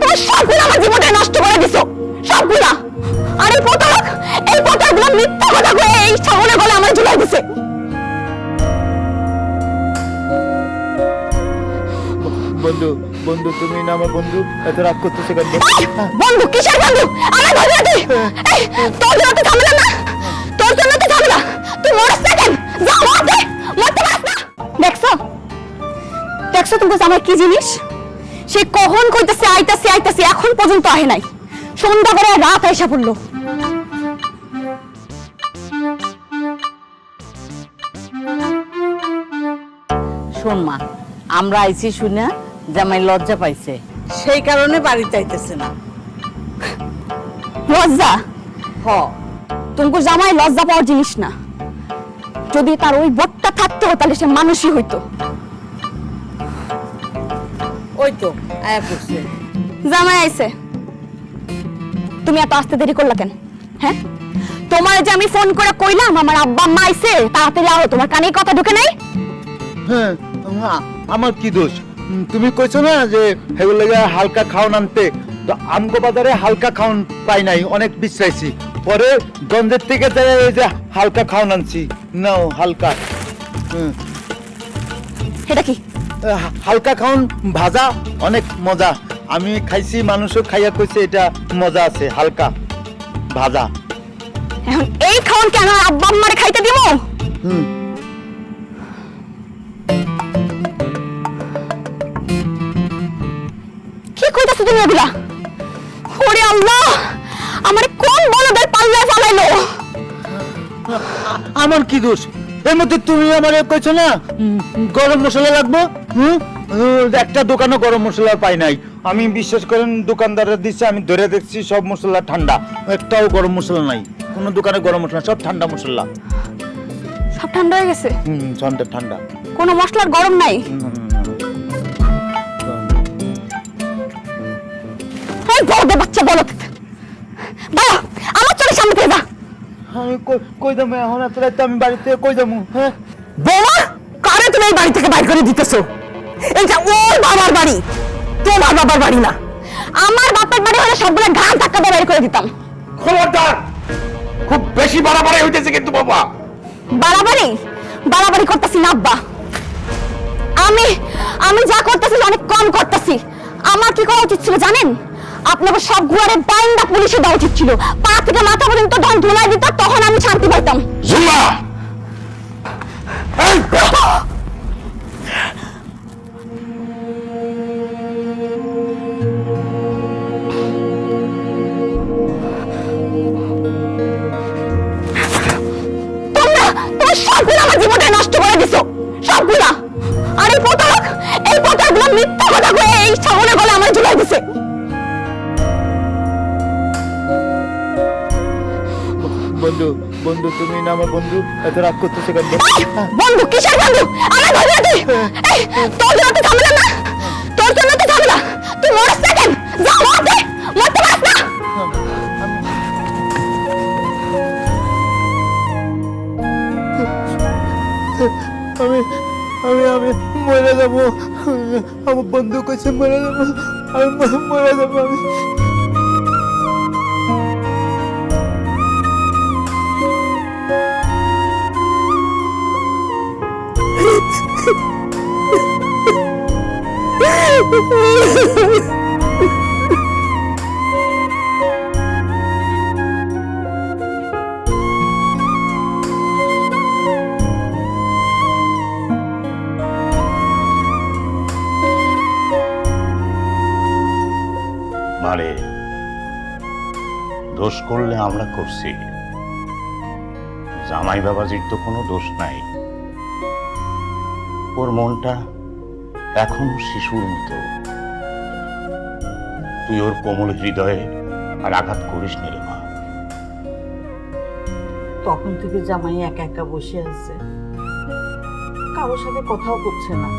তুমি সবগুলো আমার জীবনটা নষ্ট করে দিছো। সবগুলা। আর এই প্রতারক এই প্রতারকগুলো মিথ্যা কথা কয়ে এই সামনে গলে আমার ঝুলাই দিছে। বন্ধু বন্ধু তুমি না আমার বন্ধু এত রাগ করতেছে কেন? বন্ধু কিসের বন্ধু? আমার ধরে তুই তোর জন্য তো ঝামেলা না। তোর জন্য তো ঝামেলা। তুই মরস না কেন? যা মরতে মরতে পারস না। দেখছ? দেখছ তুমি আমার কি জিনিস? সে কখন কইতাছে আইতাছে আইতাছে এখন পর্যন্ত আহে নাই। সন্ধ্যা করে রাত আইসা পড়ল। শোন মা আমরা আইছি শুনে জামাই লজ্জা পাইছে। সেই কারণে বাড়িতে আইতেছে না। লজ্জা? হ। তুমি জামাই লজ্জা পাওয়ার জিনিস না। যদি তার ওই বটটা থাকতো তাহলে সে মানুষই হইতো। ওই তো আয়া করছে। জামাই আইছে। তুমি এত আসতে দেরি করলা কেন? হ্যাঁ? তোমার যে আমি ফোন করে কইলাম আমার আব্বা আম্মা আইছে তাড়াতাড়ি আও তোমার কানে কথা ঢুকে নাই? হ্যাঁ আমার কি দোষ? তুমি কইছো না যে হেগুলো হালকা খাওন আনতে? তো আমগো বাজারে হালকা খাওন পাই নাই অনেক বিশ্রাইছি। পরে গঞ্জের থেকে এই যে হালকা খাওন আনছি। নাও হালকা। হুম, এটা কি? হালকা খাওন ভাজা অনেক মজা। আমি খাইছি মানুষও খাইয়া কইছে এটা মজা আছে হালকা ভাজা। এখন এই খাওয়ান কেন? আব্বা আম্মারে খাইতে দিব? হুম। কি কইতাছো তুমি এগুলা? ওরে আল্লাহ আমারে কোন বলদের পাল্লায় ফালাইলো? আমার কি দোষ? এর মধ্যে তুমি আমার কইছো না গরম মশলা লাগবে? হুম? একটা দোকানে গরম মশলা পাই নাই। আমি বিশ্বাস করেন দোকানদারের দিচ্ছে আমি ধরে দেখছি সব মশলা ঠান্ডা। একটাও গরম মশলা নাই। কোনো দোকানে গরম মশলা সব ঠান্ডা মশলা। সব ঠান্ডা হয়ে গেছে? হুম ঠান্ডা ঠান্ডা। কোনো মশলার গরম নাই? এই বড়দের বাচ্চা বলো বাবা আমার চোখের সামনে থেকে যা। আমি কই- কই যাব এখন? রাতে আমি বাড়িতে কই যাব? হ্যাঁ? বৌমা কারে তুমি এই বাড়ি থেকে বাইর করে দিতেছো? এটা ওর বাবার বাড়ি। তোমার বাবার বাড়ি না। আমার বাপের বাড়ি হলে সবগুলো ঘাস ধাক্কা দিয়ে বাইর করে দিতাম। খবরদার খুব বেশি বাড়াবাড়ি হইতেছে কিন্তু বাবা। বাড়াবাড়ি? বাড়াবাড়ি করতেছি না আব্বা। আমি আমি যা করতেছি অনেক কম করতেছি। আমার কি করা উচিত ছিল জানেন? আপনাকে সব ঘুয়ারে বাইন্দা পুলিশে দেওয়া উচিত ছিল। পা থেকে মাথা পর্যন্ত ধন ধুলাই দিত তখন আমি শান্তি পাইতাম। বন্ধু বন্ধু তুমি না আমার বন্ধু এত রাগ করতেছে কেন বন্ধু? কিসের বন্ধু? আমার ধরে তুই তোর জন্য তো ঝামেলা না? তোর জন্য তো ঝামেলা। তুই মরস না কেন? যা মরতে মরতে পারস না? আমি আমি আমি মরে যাব। আমার বন্ধু কইছে মরে যাব। আমি মরে যাব আমি। মানে দোষ করলে আমরা করছি। জামাই বাবাজির তো কোনো দোষ নাই। ওর মনটা এখন শিশুর মতো। তুই ওর কোমল হৃদয়ে আর আঘাত করিস নি রে মা। তখন থেকে জামাই একা একা বসে আছে। কারোর সাথে কথাও করছে না।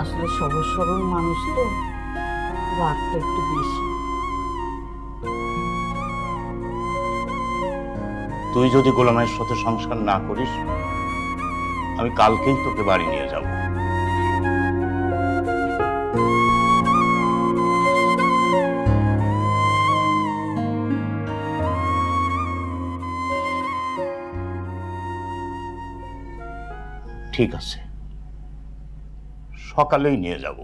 আসলে সহজ সরল মানুষ তো রাগটা একটু বেশি। তুই যদি গোলামের সাথে সংসার না করিস আমি কালকেই তোকে বাড়ি নিয়ে যাব। ঠিক আছে। সকালেই নিয়ে যাব।